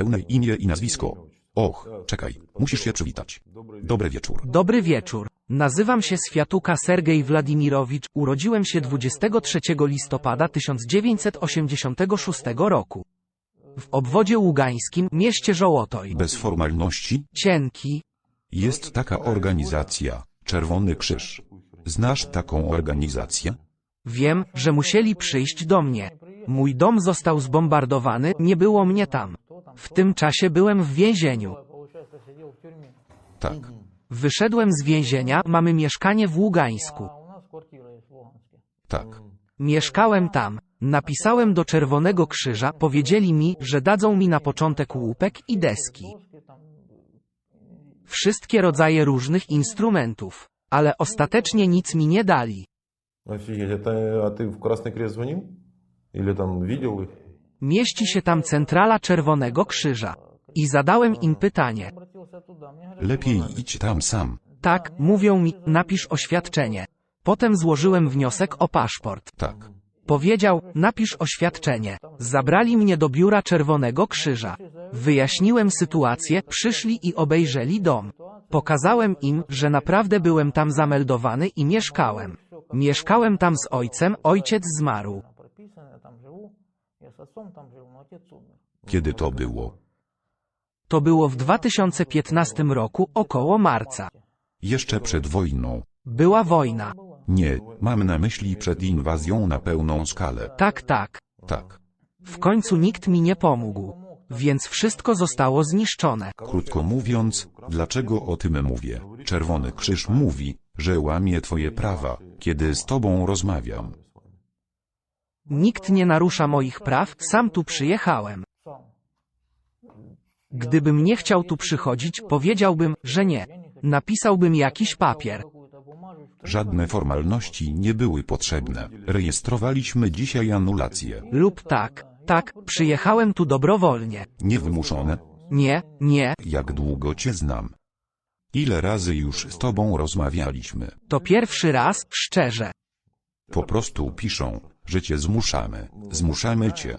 Pełne imię i nazwisko. Och, czekaj, musisz się przywitać. Dobry wieczór. Dobry wieczór. Nazywam się Światuka Sergej Władimirowicz. Urodziłem się 23 listopada 1986 roku. W obwodzie ługańskim, mieście Żołotoj. Bez formalności, Cienki. jest taka organizacja, Czerwony Krzyż. Znasz taką organizację? Wiem, że musieli przyjść do mnie. Mój dom został zbombardowany, nie było mnie tam. W tym czasie byłem w więzieniu. Tak. Wyszedłem z więzienia, mamy mieszkanie w Ługańsku. Tak. Mieszkałem tam. Napisałem do Czerwonego Krzyża, powiedzieli mi, że dadzą mi na początek łupek i deski. Wszystkie rodzaje różnych instrumentów. Ale ostatecznie nic mi nie dali. Офигеть, это, а ты в Красный Крест звонил? Или там видел их? Mieści się tam centrala Czerwonego Krzyża. I zadałem im pytanie. Lepiej idź tam sam. Tak, mówią mi, napisz oświadczenie. Potem złożyłem wniosek o paszport. Tak. Powiedział, napisz oświadczenie. Zabrali mnie do biura Czerwonego Krzyża. Wyjaśniłem sytuację, przyszli i obejrzeli dom. Pokazałem im, że naprawdę byłem tam zameldowany i mieszkałem. Mieszkałem tam z ojcem, ojciec zmarł. Kiedy to było? To było w 2015 roku, około marca. Jeszcze przed wojną. Była wojna. Nie, mam na myśli przed inwazją na pełną skalę. Tak, tak. Tak. W końcu nikt mi nie pomógł. Więc wszystko zostało zniszczone. Krótko mówiąc, dlaczego o tym mówię? Czerwony Krzyż mówi, że łamie twoje prawa, kiedy z tobą rozmawiam. Nikt nie narusza moich praw, sam tu przyjechałem. Gdybym nie chciał tu przychodzić, powiedziałbym, że nie. Napisałbym jakiś papier. Żadne formalności nie były potrzebne. Rejestrowaliśmy dzisiaj anulację. Lub tak. Tak, przyjechałem tu dobrowolnie. Niewymuszone? Nie, nie, Jak długo cię znam? Ile razy już z tobą rozmawialiśmy? to pierwszy raz, szczerze. Po prostu piszą, że cię zmuszamy. Zmuszamy cię.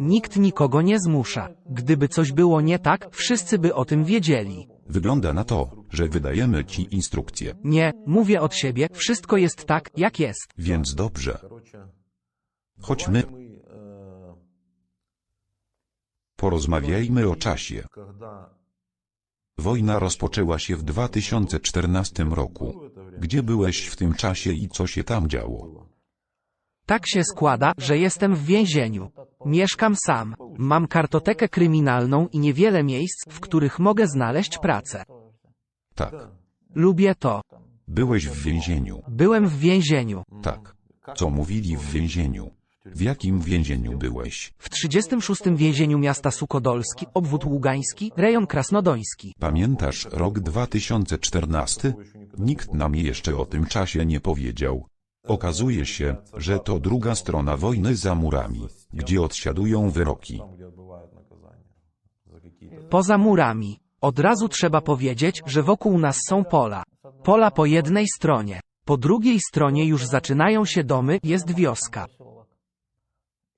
Nikt nikogo nie zmusza. Gdyby coś było nie tak, wszyscy by o tym wiedzieli. Wygląda na to, że wydajemy ci instrukcje. Nie, mówię od siebie, wszystko jest tak, jak jest. Więc dobrze. Chodźmy. Porozmawiajmy o czasie. Wojna rozpoczęła się w 2014 roku. Gdzie byłeś w tym czasie i co się tam działo? Tak się składa, że jestem w więzieniu. Mieszkam sam. Mam kartotekę kryminalną i niewiele miejsc, w których mogę znaleźć pracę. Tak. Lubię to. Byłeś w więzieniu. Byłem w więzieniu. Tak. Co mówili w więzieniu? W jakim więzieniu byłeś? W 36. więzieniu miasta Sukodolski, obwód Ługański, rejon Krasnodoński. Pamiętasz rok 2014? Nikt nam jeszcze o tym czasie nie powiedział. Tak. Okazuje się, że to druga strona wojny za murami, gdzie odsiadują wyroki. Poza murami. Od razu trzeba powiedzieć, że wokół nas są pola. Pola po jednej stronie. Po drugiej stronie już zaczynają się domy, jest wioska.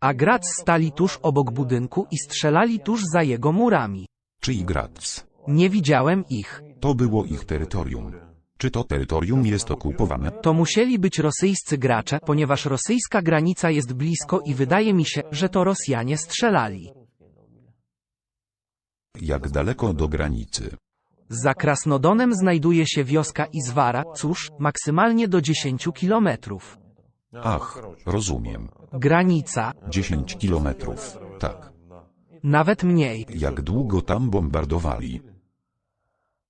A Grac stali tuż obok budynku i strzelali tuż za jego murami. Czyj Grac? Nie widziałem ich. To było ich terytorium. Czy to terytorium jest okupowane? To musieli być rosyjscy gracze, ponieważ rosyjska granica jest blisko i wydaje mi się, że to Rosjanie strzelali. Jak daleko do granicy? Za Krasnodonem znajduje się wioska Izwara, cóż, maksymalnie do 10 kilometrów. Ach, rozumiem. Granica, 10 kilometrów. Tak. nawet mniej. Jak długo tam bombardowali?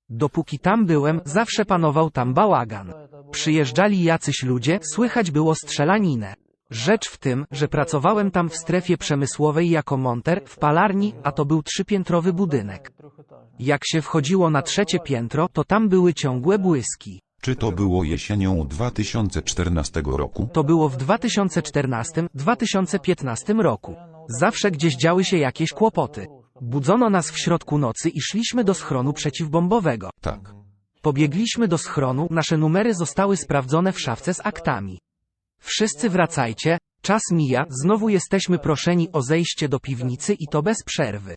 Dopóki tam byłem, zawsze panował tam bałagan. Przyjeżdżali jacyś ludzie, słychać było strzelaninę. Rzecz w tym, że pracowałem tam w strefie przemysłowej jako monter, w palarni, a to był trzypiętrowy budynek. Jak się wchodziło na trzecie piętro, to tam były ciągłe błyski. Czy to było jesienią 2014 roku? To było w 2014-2015 roku. Zawsze gdzieś działy się jakieś kłopoty. Budzono nas w środku nocy i szliśmy do schronu przeciwbombowego. Tak. Pobiegliśmy do schronu, nasze numery zostały sprawdzone w szafce z aktami. Wszyscy wracajcie, Czas mija, znowu jesteśmy proszeni o zejście do piwnicy i to bez przerwy.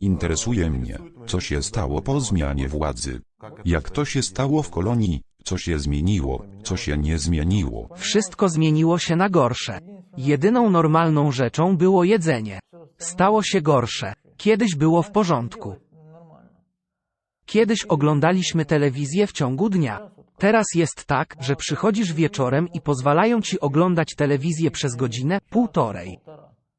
Interesuje mnie, co się stało po zmianie władzy. Jak to się stało w kolonii, co się zmieniło, co się nie zmieniło. Wszystko zmieniło się na gorsze. Jedyną normalną rzeczą było jedzenie. Stało się gorsze. Kiedyś było w porządku. Kiedyś oglądaliśmy telewizję w ciągu dnia. Teraz jest tak, że przychodzisz wieczorem i pozwalają ci oglądać telewizję przez godzinę, półtorej.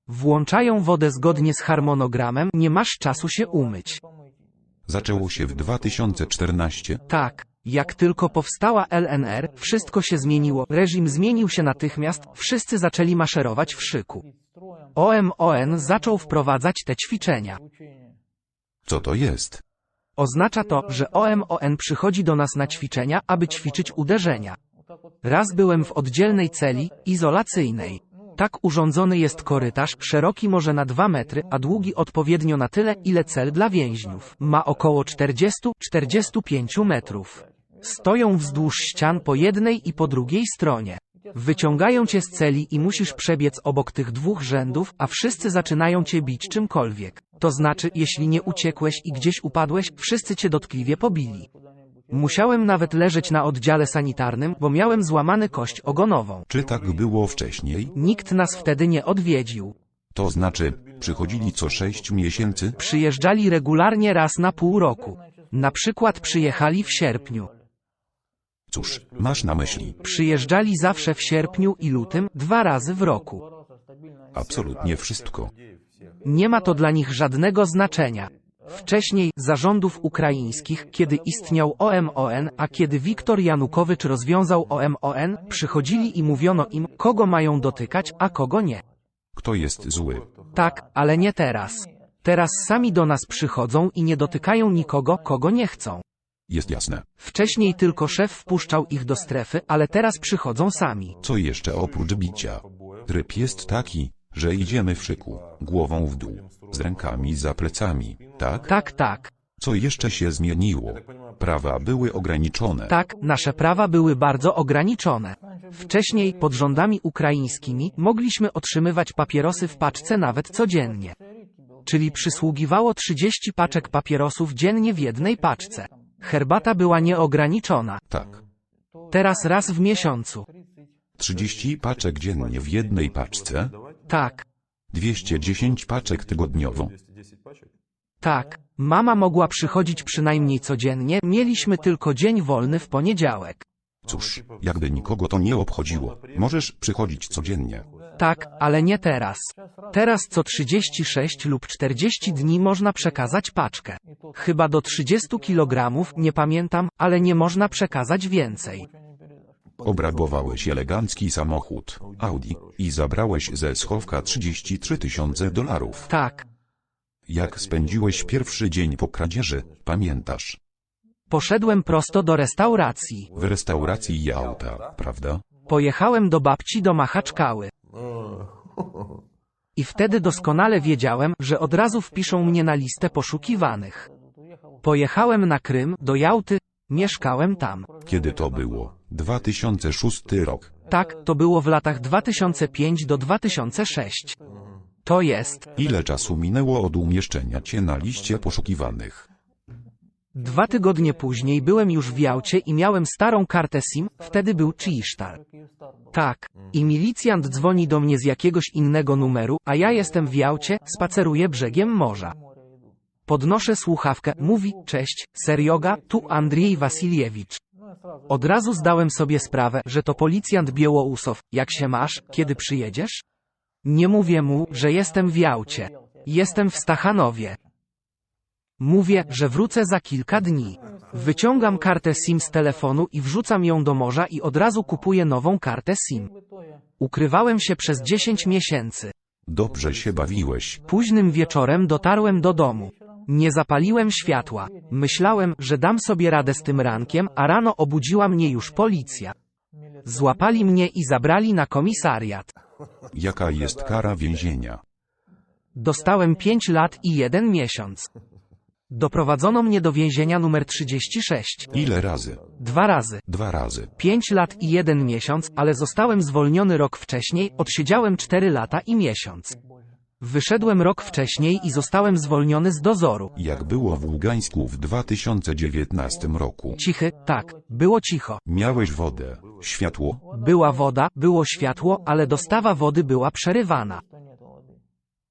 Włączają wodę zgodnie z harmonogramem, nie masz czasu się umyć. Zaczęło się w 2014. Tak, jak tylko powstała LNR, wszystko się zmieniło, reżim zmienił się natychmiast, wszyscy zaczęli maszerować w szyku. OMON zaczął wprowadzać te ćwiczenia. Co to jest? Oznacza to, że OMON przychodzi do nas na ćwiczenia, aby ćwiczyć uderzenia. Raz byłem w oddzielnej celi, izolacyjnej. Tak urządzony jest korytarz, szeroki może na 2 metry, a długi odpowiednio na tyle, ile cel dla więźniów. Ma około 40-45 metrów. Stoją wzdłuż ścian po jednej i po drugiej stronie. Wyciągają cię z celi i musisz przebiec obok tych dwóch rzędów, a wszyscy zaczynają cię bić czymkolwiek. To znaczy, jeśli nie uciekłeś i gdzieś upadłeś, wszyscy cię dotkliwie pobili. Musiałem nawet leżeć na oddziale sanitarnym, bo miałem złamany kość ogonową. Czy tak było wcześniej? Nikt nas wtedy nie odwiedził. To znaczy, przychodzili co 6 miesięcy? Przyjeżdżali regularnie raz na pół roku. Na przykład przyjechali w sierpniu. Cóż, masz na myśli? Przyjeżdżali zawsze w sierpniu i lutym, dwa razy w roku. Absolutnie wszystko. Nie ma to dla nich żadnego znaczenia. Wcześniej, zarządów ukraińskich, kiedy istniał OMON, a kiedy Wiktor Janukowycz rozwiązał OMON, przychodzili i mówiono im, kogo mają dotykać, a kogo nie. Kto jest zły? Tak, ale nie teraz. Teraz sami do nas przychodzą i nie dotykają nikogo, kogo nie chcą. Jest jasne. Wcześniej tylko szef wpuszczał ich do strefy, ale teraz przychodzą sami. Co jeszcze oprócz bicia? Tryb jest taki, że idziemy w szyku, głową w dół, z rękami za plecami, tak? Tak, tak. Co jeszcze się zmieniło? Prawa były ograniczone. Tak, nasze prawa były bardzo ograniczone. Wcześniej, pod rządami ukraińskimi, mogliśmy otrzymywać papierosy w paczce nawet codziennie. Czyli przysługiwało 30 paczek papierosów dziennie w jednej paczce. Herbata była nieograniczona. Tak. Teraz raz w miesiącu. 30 paczek dziennie w jednej paczce, Tak, 210 paczek tygodniowo. tak. Mama mogła przychodzić przynajmniej codziennie, mieliśmy tylko dzień wolny w poniedziałek. Cóż, jakby nikogo to nie obchodziło, możesz przychodzić codziennie. Tak, ale nie teraz. Teraz co 36 lub 40 dni można przekazać paczkę. Chyba do 30 kg, nie pamiętam, ale nie można przekazać więcej. Obrabowałeś elegancki samochód, Audi, i zabrałeś ze schowka 33 tysiące dolarów. Tak. Jak spędziłeś pierwszy dzień po kradzieży, pamiętasz? Poszedłem prosto do restauracji. W restauracji i auta, prawda? Pojechałem do babci do Machaczkały. I wtedy doskonale wiedziałem, że od razu wpiszą mnie na listę poszukiwanych. Pojechałem na Krym, do Jałty, mieszkałem tam. Kiedy to było? 2006 rok. Tak, to było w latach 2005 do 2006. To jest Ile czasu minęło od umieszczenia cię na liście poszukiwanych? Dwa tygodnie później byłem już w Jałcie i miałem starą kartę SIM, wtedy był Chisztar. Tak, i milicjant dzwoni do mnie z jakiegoś innego numeru, a ja jestem w Jałcie, spaceruję brzegiem morza. Podnoszę słuchawkę, mówi, cześć, Serioga, tu Andrzej Wasiliewicz. Od razu zdałem sobie sprawę, że to policjant Białousow, jak się masz, kiedy przyjedziesz? Nie mówię mu, że jestem w Jałcie. Jestem w Stachanowie. Mówię, że wrócę za kilka dni. Wyciągam kartę SIM z telefonu i wrzucam ją do morza i od razu kupuję nową kartę SIM. Ukrywałem się przez 10 miesięcy. Dobrze się bawiłeś. Późnym wieczorem dotarłem do domu. Nie zapaliłem światła. Myślałem, że dam sobie radę z tym rankiem, a rano obudziła mnie już policja. Złapali mnie i zabrali na komisariat. Jaka jest kara więzienia? Dostałem 5 lat i jeden miesiąc. Doprowadzono mnie do więzienia numer 36. Ile razy? Dwa razy. Dwa razy. Pięć lat i jeden miesiąc, ale zostałem zwolniony rok wcześniej, odsiedziałem cztery lata i miesiąc. Wyszedłem rok wcześniej i zostałem zwolniony z dozoru. Jak było w Ługańsku w 2019 roku. Cichy, tak, było cicho. Miałeś wodę, światło, Była woda, było światło, ale dostawa wody była przerywana.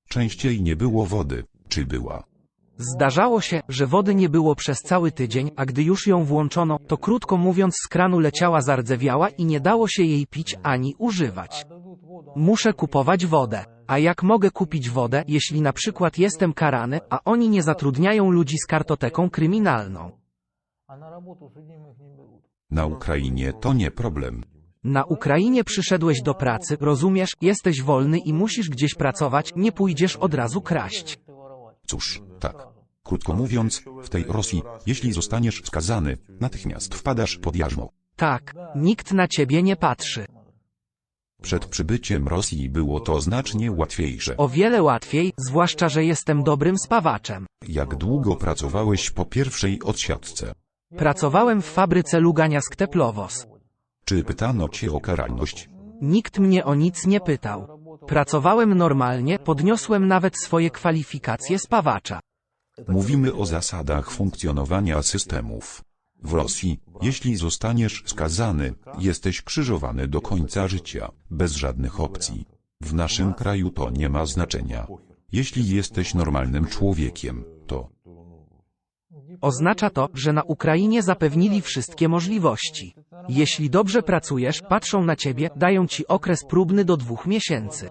częściej nie było wody, czy była? Zdarzało się, że wody nie było przez cały tydzień, a gdy już ją włączono, to krótko mówiąc z kranu leciała zardzewiała i nie dało się jej pić ani używać. Muszę kupować wodę. A jak mogę kupić wodę, jeśli na przykład jestem karany, a oni nie zatrudniają ludzi z kartoteką kryminalną? Na Ukrainie to nie problem. Na Ukrainie przyszedłeś do pracy, rozumiesz, jesteś wolny i musisz gdzieś pracować, nie pójdziesz od razu kraść. Cóż, tak. Krótko mówiąc, w tej Rosji, jeśli zostaniesz skazany, natychmiast wpadasz pod jarzmo. Tak, nikt na ciebie nie patrzy. Przed przybyciem Rosji było to znacznie łatwiejsze. O wiele łatwiej, zwłaszcza, że jestem dobrym spawaczem. Jak długo pracowałeś po pierwszej odsiadce? Pracowałem w fabryce Luganiask Teplowos. Czy pytano cię o karalność? Nikt mnie o nic nie pytał. Pracowałem normalnie, podniosłem nawet swoje kwalifikacje spawacza. Mówimy o zasadach funkcjonowania systemów. W Rosji, jeśli zostaniesz skazany, jesteś krzyżowany do końca życia, bez żadnych opcji. W naszym kraju to nie ma znaczenia. Jeśli jesteś normalnym człowiekiem, to Oznacza to, że na Ukrainie zapewnili wszystkie możliwości. Jeśli dobrze pracujesz, patrzą na ciebie, dają ci okres próbny do dwóch miesięcy.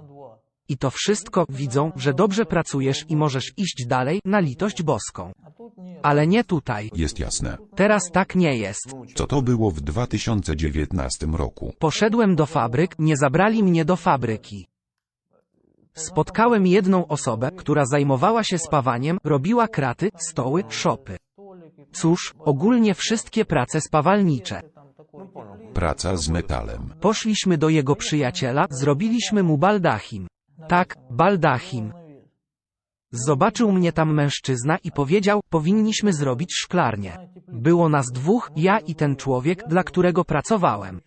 I to wszystko widzą, że dobrze pracujesz i możesz iść dalej na litość boską. Ale nie tutaj. Jest jasne. Teraz tak nie jest. Co to było w 2019 roku? Poszedłem do fabryk, nie zabrali mnie do fabryki. Spotkałem jedną osobę, która zajmowała się spawaniem, robiła kraty, stoły, szopy. Cóż, ogólnie wszystkie prace spawalnicze. Praca z metalem. Poszliśmy do jego przyjaciela, zrobiliśmy mu baldachim. Tak, baldachim. Zobaczył mnie tam mężczyzna i powiedział, powinniśmy zrobić szklarnię. Było nas dwóch, ja i ten człowiek, dla którego pracowałem.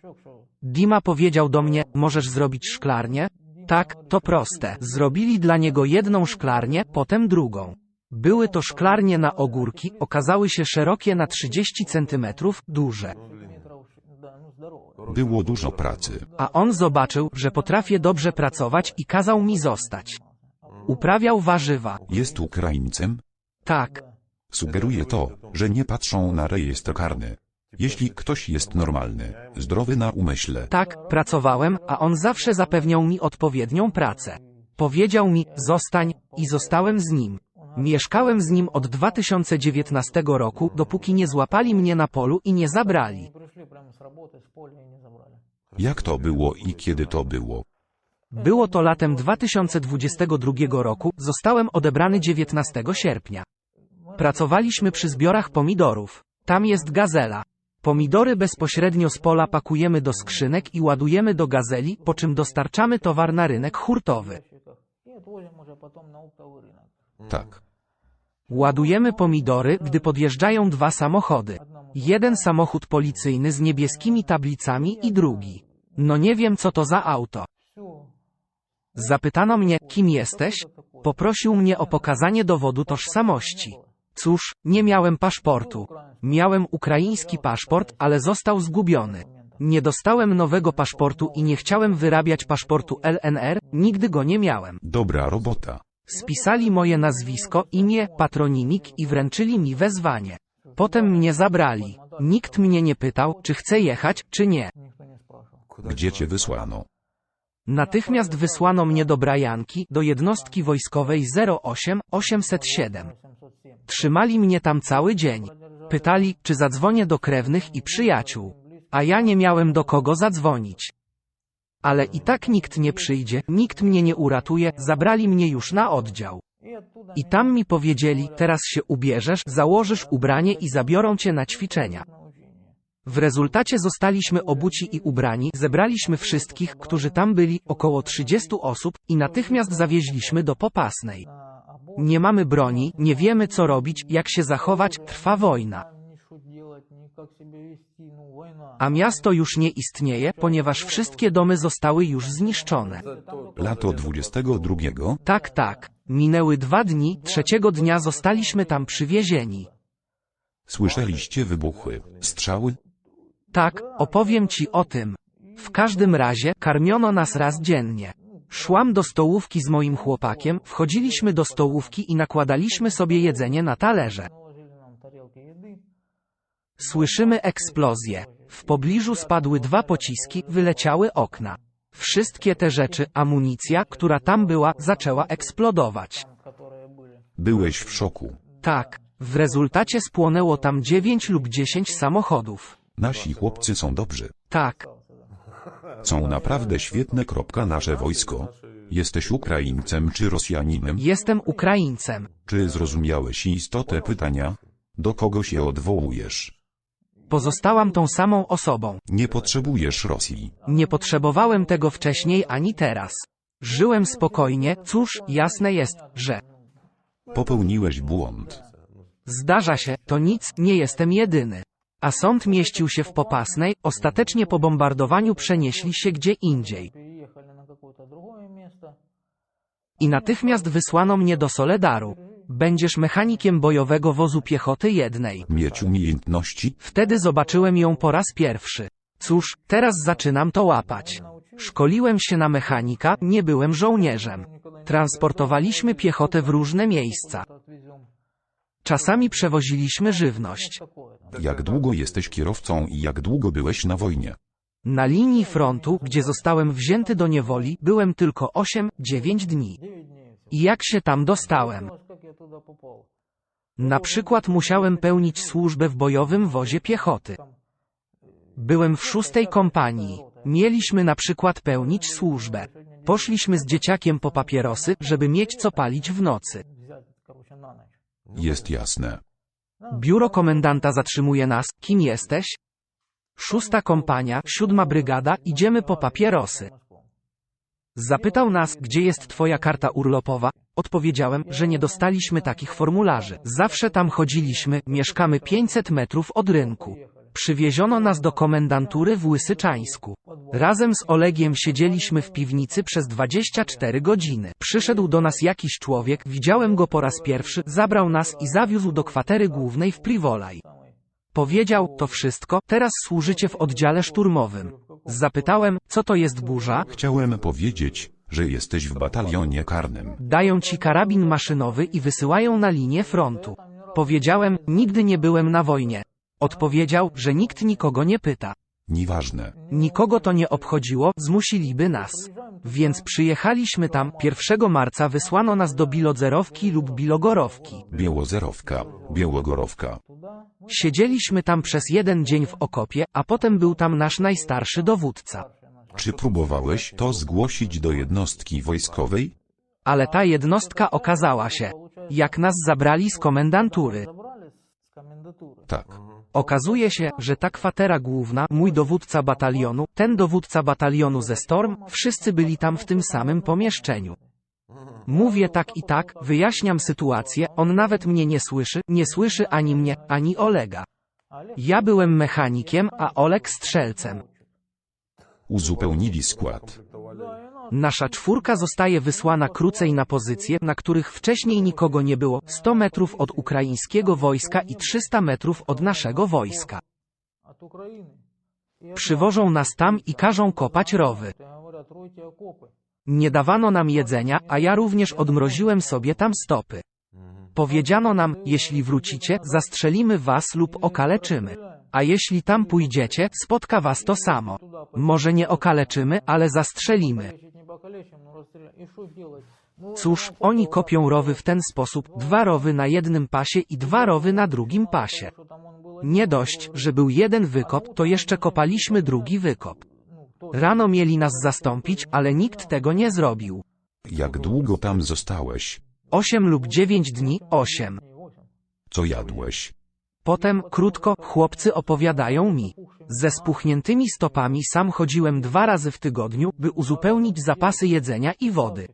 Dima powiedział do mnie, możesz zrobić szklarnię? Tak, to proste. Zrobili dla niego jedną szklarnię, potem drugą. Były to szklarnie na ogórki, okazały się szerokie na 30 cm, duże. Było dużo pracy. A on zobaczył, że potrafię dobrze pracować i kazał mi zostać. Uprawiał warzywa. Jest Ukraińcem? Tak, Sugeruje to, że nie patrzą na rejestr karny. Jeśli ktoś jest normalny, zdrowy na umyśle, tak, pracowałem, a on zawsze zapewniał mi odpowiednią pracę. Powiedział mi, zostań, i zostałem z nim. Mieszkałem z nim od 2019 roku, dopóki nie złapali mnie na polu i nie zabrali. Jak to było i kiedy to było? Było to latem 2022 roku, zostałem odebrany 19 sierpnia. Pracowaliśmy przy zbiorach pomidorów. Tam jest gazela. Pomidory bezpośrednio z pola pakujemy do skrzynek i ładujemy do gazeli, po czym dostarczamy towar na rynek hurtowy. Tak. Ładujemy pomidory, gdy podjeżdżają dwa samochody. Jeden samochód policyjny z niebieskimi tablicami i drugi. No nie wiem co to za auto. Zapytano mnie, kim jesteś? Poprosił mnie o pokazanie dowodu tożsamości. Cóż, nie miałem paszportu. Miałem ukraiński paszport, ale został zgubiony. Nie dostałem nowego paszportu i nie chciałem wyrabiać paszportu LNR, nigdy go nie miałem. Dobra robota. Spisali moje nazwisko, imię, patronimik i wręczyli mi wezwanie. Potem mnie zabrali. Nikt mnie nie pytał, czy chcę jechać, czy nie. Gdzie cię wysłano? Natychmiast wysłano mnie do Brajanki, do jednostki wojskowej 08 807. Trzymali mnie tam cały dzień. Pytali, czy zadzwonię do krewnych i przyjaciół. A ja nie miałem do kogo zadzwonić. Ale i tak nikt nie przyjdzie, nikt mnie nie uratuje, zabrali mnie już na oddział. I tam mi powiedzieli, teraz się ubierzesz, założysz ubranie i zabiorą cię na ćwiczenia. W rezultacie zostaliśmy obuci i ubrani, zebraliśmy wszystkich, którzy tam byli, około 30 osób, i natychmiast zawieźliśmy do Popasnej. Nie mamy broni, nie wiemy co robić, jak się zachować, trwa wojna a miasto już nie istnieje, ponieważ wszystkie domy zostały już zniszczone. Lato 22. Tak, tak. Minęły dwa dni, trzeciego dnia zostaliśmy tam przywiezieni. Słyszeliście wybuchy, strzały? Tak, opowiem ci o tym. W każdym razie, karmiono nas raz dziennie. Szłam do stołówki z moim chłopakiem, wchodziliśmy do stołówki i nakładaliśmy sobie jedzenie na talerze. Słyszymy eksplozję. W pobliżu spadły dwa pociski, wyleciały okna. Wszystkie te rzeczy, amunicja, która tam była, zaczęła eksplodować. Byłeś w szoku. Tak. W rezultacie spłonęło tam 9 lub 10 samochodów. Nasi chłopcy są dobrzy. Tak. Są naprawdę świetne. Kropka, nasze wojsko. Jesteś Ukraińcem czy Rosjaninem? Jestem Ukraińcem. Czy zrozumiałeś istotę pytania? Do kogo się odwołujesz? Pozostałam tą samą osobą. Nie potrzebujesz Rosji. Nie potrzebowałem tego wcześniej ani teraz. Żyłem spokojnie, cóż, jasne jest, że Popełniłeś błąd. zdarza się, to nic, nie jestem jedyny. A sąd mieścił się w Popasnej, ostatecznie po bombardowaniu przenieśli się gdzie indziej. Переехали на какое-то другое место. I natychmiast wysłano mnie do Soledaru. Będziesz mechanikiem bojowego wozu piechoty jednej. Mieć umiejętności? Wtedy zobaczyłem ją po raz pierwszy. Cóż, teraz zaczynam to łapać. Szkoliłem się na mechanika, nie byłem żołnierzem. Transportowaliśmy piechotę w różne miejsca. Czasami przewoziliśmy żywność. Jak długo jesteś kierowcą i jak długo byłeś na wojnie? Na linii frontu, gdzie zostałem wzięty do niewoli, byłem tylko 8-9 dni i jak się tam dostałem. Na przykład musiałem pełnić służbę w bojowym wozie piechoty. Byłem w szóstej kompanii. Mieliśmy na przykład pełnić służbę. Poszliśmy z dzieciakiem po papierosy, żeby mieć co palić w nocy. Jest jasne. Biuro komendanta zatrzymuje nas. Kim jesteś? Szósta kompania, siódma brygada, idziemy po papierosy. Zapytał nas, gdzie jest twoja karta urlopowa. Odpowiedziałem, że nie dostaliśmy takich formularzy. Zawsze tam chodziliśmy, mieszkamy 500 metrów od rynku. Przywieziono nas do komendantury w Łysyczańsku. Razem z Olegiem siedzieliśmy w piwnicy przez 24 godziny. Przyszedł do nas jakiś człowiek, widziałem go po raz pierwszy, zabrał nas i zawiózł do kwatery głównej w Privolaj. Powiedział, to wszystko, teraz służycie w oddziale szturmowym. Zapytałem, co to jest burza? Chciałem powiedzieć, że jesteś w batalionie karnym. Dają ci karabin maszynowy i wysyłają na linię frontu. Powiedziałem, nigdy nie byłem na wojnie. Odpowiedział, że nikt nikogo nie pyta. Nieważne. Nikogo to nie obchodziło, zmusiliby nas. Więc przyjechaliśmy tam, 1 marca wysłano nas do Bilodzerowki lub Bilogorowki. Białozerowka, Białogorowka. Siedzieliśmy tam przez jeden dzień w okopie, a potem był tam nasz najstarszy dowódca. Czy próbowałeś to zgłosić do jednostki wojskowej? Ale ta jednostka okazała się, jak nas zabrali z komendantury. Tak. Okazuje się, że ta kwatera główna, mój dowódca batalionu, ten dowódca batalionu ze Storm, wszyscy byli tam w tym samym pomieszczeniu. Mówię tak i tak, wyjaśniam sytuację, on nawet mnie nie słyszy, nie słyszy ani mnie, ani Olega. Ja byłem mechanikiem, a Oleg strzelcem. Uzupełnili skład. Nasza czwórka zostaje wysłana krócej na pozycje, na których wcześniej nikogo nie było, 100 metrów od ukraińskiego wojska i 300 metrów od naszego wojska. Przywożą nas tam i każą kopać rowy. Nie dawano nam jedzenia, a ja również odmroziłem sobie tam stopy. Powiedziano nam, jeśli wrócicie, zastrzelimy was lub okaleczymy. A jeśli tam pójdziecie, spotka was to samo. Może nie okaleczymy, ale zastrzelimy. Cóż, oni kopią rowy w ten sposób, dwa rowy na jednym pasie i dwa rowy na drugim pasie. Nie dość, że był jeden wykop, to jeszcze kopaliśmy drugi wykop. Rano mieli nas zastąpić, ale nikt tego nie zrobił. Jak długo tam zostałeś? Osiem lub dziewięć dni, osiem. Co jadłeś? Potem, krótko, chłopcy opowiadają mi. Ze spuchniętymi stopami sam chodziłem dwa razy w tygodniu, by uzupełnić zapasy jedzenia i wody.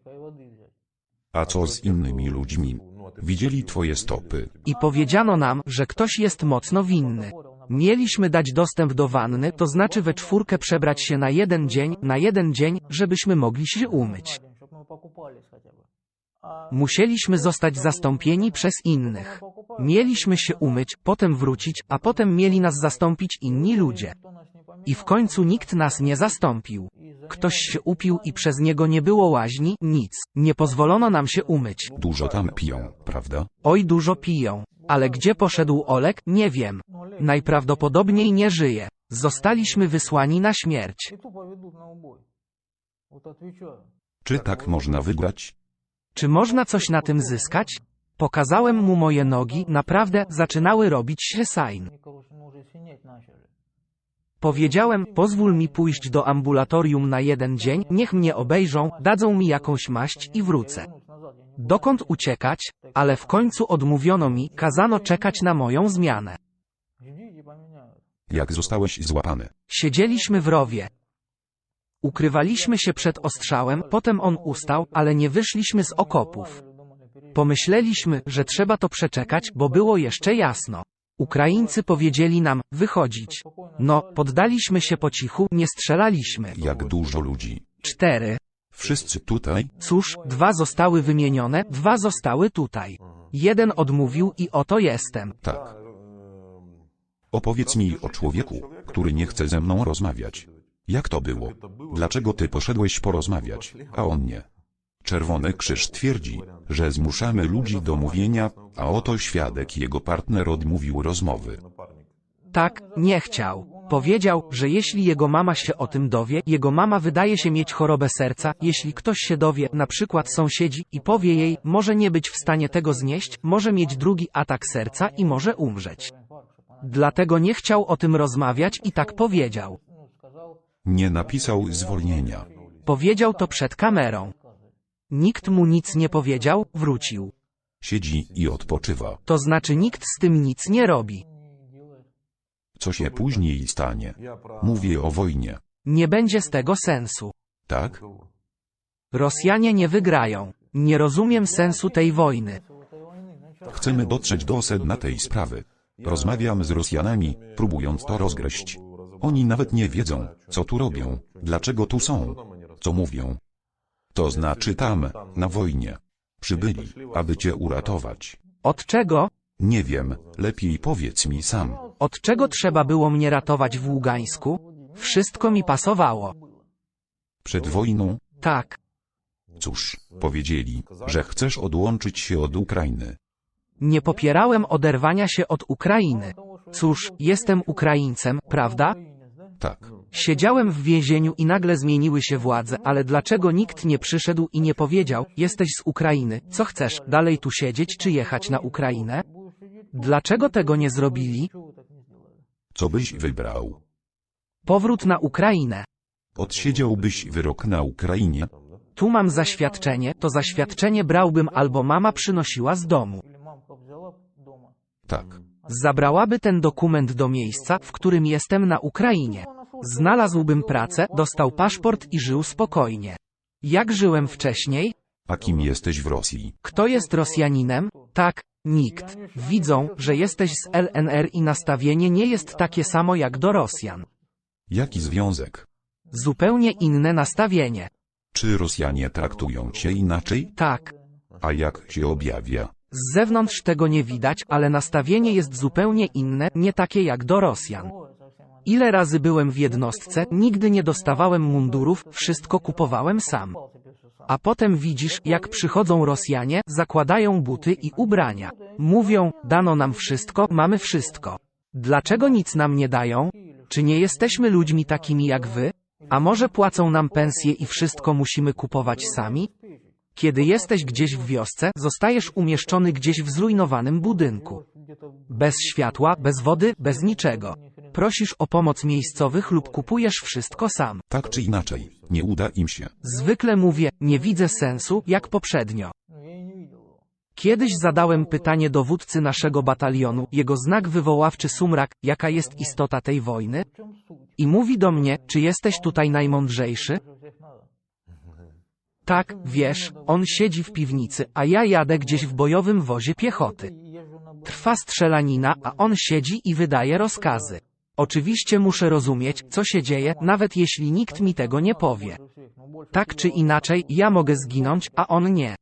A co z innymi ludźmi? Widzieli twoje stopy. I powiedziano nam, że ktoś jest mocno winny. Mieliśmy dać dostęp do wanny, to znaczy we czwórkę przebrać się na jeden dzień, na jeden dzień, żebyśmy mogli się umyć. Musieliśmy zostać zastąpieni przez innych. Mieliśmy się umyć, potem wrócić, a potem mieli nas zastąpić inni ludzie. I w końcu nikt nas nie zastąpił. Ktoś się upił i przez niego nie było łaźni, nic. Nie pozwolono nam się umyć. Dużo tam piją, prawda? Oj, dużo piją. Ale gdzie poszedł Olek, nie wiem. Najprawdopodobniej nie żyje. Zostaliśmy wysłani na śmierć. Czy tak można wygrać? Czy można coś na tym zyskać? Pokazałem mu moje nogi, naprawdę zaczynały robić się. Powiedziałem, pozwól mi pójść do ambulatorium na jeden dzień, niech mnie obejrzą, dadzą mi jakąś maść i wrócę. Dokąd uciekać, ale w końcu odmówiono mi, kazano czekać na moją zmianę. Jak zostałeś złapany? Siedzieliśmy w rowie, Ukrywaliśmy się przed ostrzałem, potem on ustał, ale nie wyszliśmy z okopów. Pomyśleliśmy, że trzeba to przeczekać, bo było jeszcze jasno. Ukraińcy powiedzieli nam, wychodzić. No, poddaliśmy się po cichu, nie strzelaliśmy. Jak dużo ludzi. Cztery. Wszyscy tutaj? Cóż, dwa zostały wymienione, dwa zostały tutaj. Jeden odmówił i oto jestem. Tak. Opowiedz mi o człowieku, który nie chce ze mną rozmawiać. Jak to było? Dlaczego ty poszedłeś porozmawiać, a on nie? Czerwony Krzyż twierdzi, że zmuszamy ludzi do mówienia, a oto świadek jego partner odmówił rozmowy. Tak, nie chciał. Powiedział, że jeśli jego mama się o tym dowie, jego mama wydaje się mieć chorobę serca, jeśli ktoś się dowie, na przykład sąsiedzi, i powie jej, może nie być w stanie tego znieść, może mieć drugi atak serca i może umrzeć. Dlatego nie chciał o tym rozmawiać i tak powiedział. Nie napisał zwolnienia. Powiedział to przed kamerą. Nikt mu nic nie powiedział, wrócił. Siedzi i odpoczywa. To znaczy nikt z tym nic nie robi. Co się później stanie? Mówię o wojnie. Nie będzie z tego sensu. Tak? Rosjanie nie wygrają. Nie rozumiem sensu tej wojny. Chcemy dotrzeć do sedna tej sprawy. Rozmawiam z Rosjanami, próbując to rozgryźć. Oni nawet nie wiedzą, co tu robią, dlaczego tu są, co mówią. To znaczy tam, na wojnie. Przybyli, aby cię uratować. Od czego? Nie wiem, lepiej powiedz mi sam. Od czego trzeba było mnie ratować w Ługańsku? Wszystko mi pasowało. Przed wojną, Tak. cóż, powiedzieli, że chcesz odłączyć się od Ukrainy. Nie popierałem oderwania się od Ukrainy. Cóż, jestem Ukraińcem, prawda? Tak. Siedziałem w więzieniu i nagle zmieniły się władze, ale dlaczego nikt nie przyszedł i nie powiedział, jesteś z Ukrainy, co chcesz, dalej tu siedzieć czy jechać na Ukrainę? Dlaczego tego nie zrobili? Co byś wybrał? Powrót na Ukrainę. Odsiedziałbyś wyrok na Ukrainie? Tu mam zaświadczenie, to zaświadczenie brałbym albo mama przynosiła z domu. Tak. Zabrałaby ten dokument do miejsca, w którym jestem na Ukrainie. Znalazłbym pracę, dostał paszport i żył spokojnie. Jak żyłem wcześniej? A kim jesteś w Rosji? Kto jest Rosjaninem? Tak, nikt. Widzą, że jesteś z LNR i nastawienie nie jest takie samo jak do Rosjan. Jaki związek? Zupełnie inne nastawienie. Czy Rosjanie traktują cię inaczej? Tak. A jak się objawia? Z zewnątrz tego nie widać, ale nastawienie jest zupełnie inne, nie takie jak do Rosjan. Ile razy byłem w jednostce, nigdy nie dostawałem mundurów, wszystko kupowałem sam. A potem widzisz, jak przychodzą Rosjanie, zakładają buty i ubrania. Mówią, dano nam wszystko, mamy wszystko. Dlaczego nic nam nie dają? Czy nie jesteśmy ludźmi takimi jak wy? A może płacą nam pensje i wszystko musimy kupować sami? Kiedy jesteś gdzieś w wiosce, zostajesz umieszczony gdzieś w zrujnowanym budynku. Bez światła, bez wody, bez niczego. Prosisz o pomoc miejscowych lub kupujesz wszystko sam. Tak czy inaczej, nie uda im się. Zwykle mówię, nie widzę sensu, jak poprzednio. Kiedyś zadałem pytanie dowódcy naszego batalionu, jego znak wywoławczy sumrak, jaka jest istota tej wojny? I mówi do mnie, czy jesteś tutaj najmądrzejszy? Tak, wiesz, on siedzi w piwnicy, a ja jadę gdzieś w bojowym wozie piechoty. Trwa strzelanina, a on siedzi i wydaje rozkazy. Oczywiście muszę rozumieć, co się dzieje, nawet jeśli nikt mi tego nie powie. Tak czy inaczej, ja mogę zginąć, a on nie.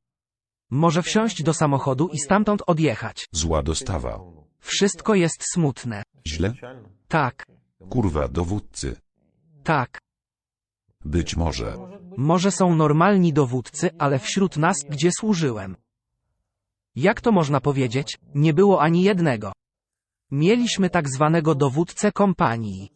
Może wsiąść do samochodu i stamtąd odjechać. Zła dostawa. Wszystko jest smutne. Źle? Tak, Kurwa dowódcy. tak. Być może. Może są normalni dowódcy, ale wśród nas, gdzie służyłem. Jak to można powiedzieć? Nie było ani jednego. Mieliśmy tak zwanego dowódcę kompanii.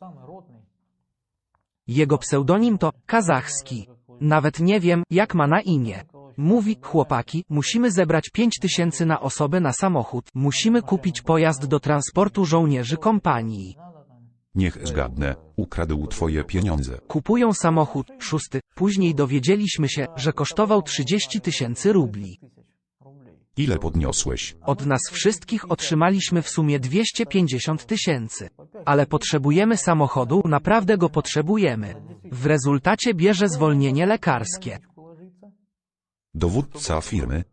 Jego pseudonim to Kazachski. Nawet nie wiem, jak ma na imię. Mówi, chłopaki, musimy zebrać pięć tysięcy na osobę na samochód. Musimy kupić pojazd do transportu żołnierzy kompanii. Niech zgadnę. Ukradł twoje pieniądze. Kupują samochód, szósty. Później dowiedzieliśmy się, że kosztował 30 tysięcy rubli. Ile podniosłeś? Od nas wszystkich otrzymaliśmy w sumie 250 tysięcy. Ale potrzebujemy samochodu, naprawdę go potrzebujemy. W rezultacie bierze zwolnienie lekarskie. Dowódca firmy?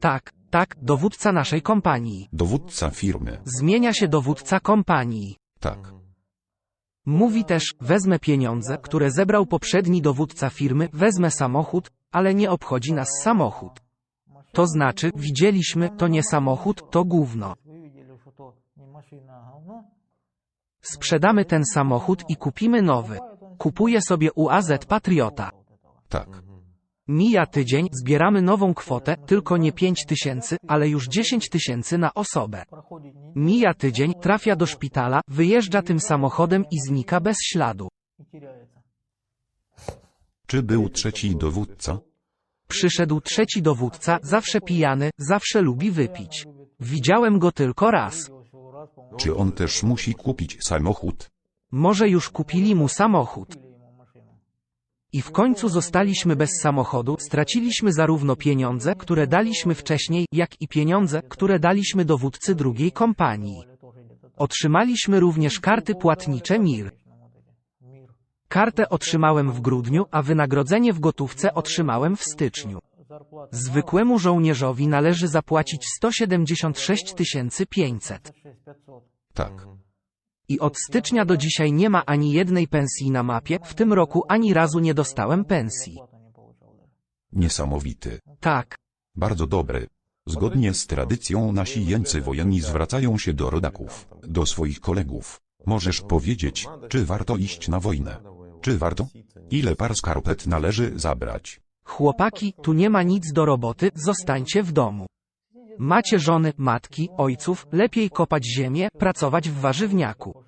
Tak, tak, dowódca naszej kompanii. Dowódca firmy. Zmienia się dowódca kompanii. Tak. Mówi też, wezmę pieniądze, które zebrał poprzedni dowódca firmy, wezmę samochód, ale nie obchodzi nas samochód. To znaczy, widzieliśmy, to nie samochód, to gówno. Sprzedamy ten samochód i kupimy nowy. Kupuję sobie UAZ Patriota. Tak. Mija tydzień, zbieramy nową kwotę, tylko nie 5 tysięcy, ale już 10 tysięcy na osobę. Mija tydzień, trafia do szpitala, wyjeżdża tym samochodem i znika bez śladu. Czy był trzeci dowódca? Przyszedł trzeci dowódca, zawsze pijany, zawsze lubi wypić. Widziałem go tylko raz. Czy on też musi kupić samochód? Może już kupili mu samochód. I w końcu zostaliśmy bez samochodu, straciliśmy zarówno pieniądze, które daliśmy wcześniej, jak i pieniądze, które daliśmy dowódcy drugiej kompanii. Otrzymaliśmy również karty płatnicze MIR. Kartę otrzymałem w grudniu, a wynagrodzenie w gotówce otrzymałem w styczniu. Zwykłemu żołnierzowi należy zapłacić 176 500. Tak. I od stycznia do dzisiaj nie ma ani jednej pensji na mapie, w tym roku ani razu nie dostałem pensji. Niesamowity. Tak, Bardzo dobry. Zgodnie z tradycją nasi jeńcy wojenni zwracają się do rodaków, do swoich kolegów. Możesz powiedzieć, czy warto iść na wojnę? Czy warto? Ile par skarpet należy zabrać? chłopaki, tu nie ma nic do roboty, zostańcie w domu. Macie żony, matki, ojców, lepiej kopać ziemię, pracować w warzywniaku.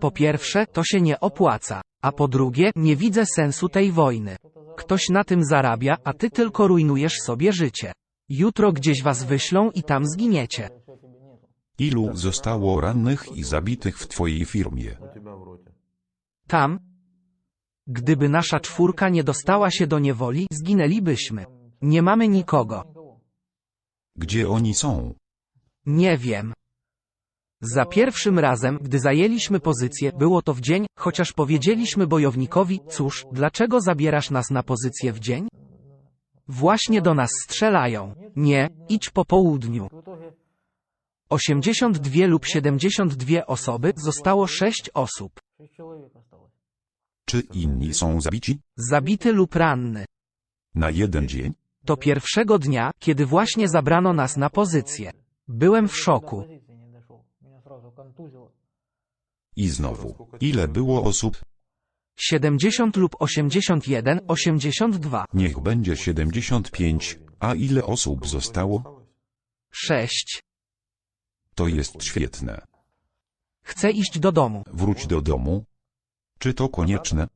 Po pierwsze, to się nie opłaca, a po drugie, nie widzę sensu tej wojny. Ktoś na tym zarabia, a ty tylko rujnujesz sobie życie. Jutro gdzieś was wyślą i tam zginiecie. Ilu zostało rannych i zabitych w twojej firmie? Tam? Gdyby nasza czwórka nie dostała się do niewoli, zginęlibyśmy. Nie mamy nikogo. Gdzie oni są? Nie wiem. Za pierwszym razem, gdy zajęliśmy pozycję, było to w dzień, chociaż powiedzieliśmy bojownikowi, cóż, dlaczego zabierasz nas na pozycję w dzień? Właśnie do nas strzelają. Nie, idź po południu. 82 lub 72 osoby, zostało 6 osób. Czy inni są zabici? Zabity lub ranny. Na jeden dzień? To pierwszego dnia, kiedy właśnie zabrano nas na pozycję. Byłem w szoku. I znowu. Ile było osób? 70 lub 81, 82. Niech będzie 75. A ile osób zostało? 6. To jest świetne. Chcę iść do domu. Wróć do domu. Czy to konieczne?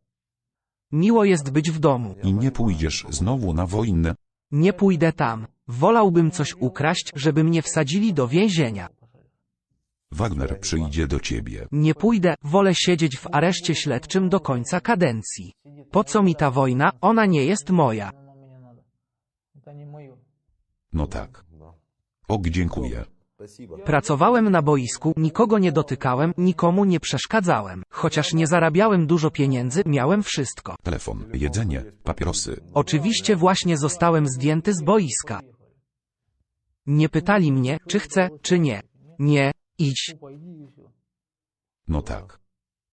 Miło jest być w domu. I nie pójdziesz znowu na wojnę? Nie pójdę tam. Wolałbym coś ukraść, żeby mnie wsadzili do więzienia. Wagner przyjdzie do ciebie. Nie pójdę, wolę siedzieć w areszcie śledczym do końca kadencji. Po co mi ta wojna? Ona nie jest moja. No tak. Og, dziękuję. Pracowałem na boisku, nikogo nie dotykałem, nikomu nie przeszkadzałem. Chociaż nie zarabiałem dużo pieniędzy, miałem wszystko. Telefon, jedzenie, papierosy. Oczywiście właśnie zostałem zdjęty z boiska. Nie pytali mnie, czy chcę, czy nie. Nie, idź. No tak.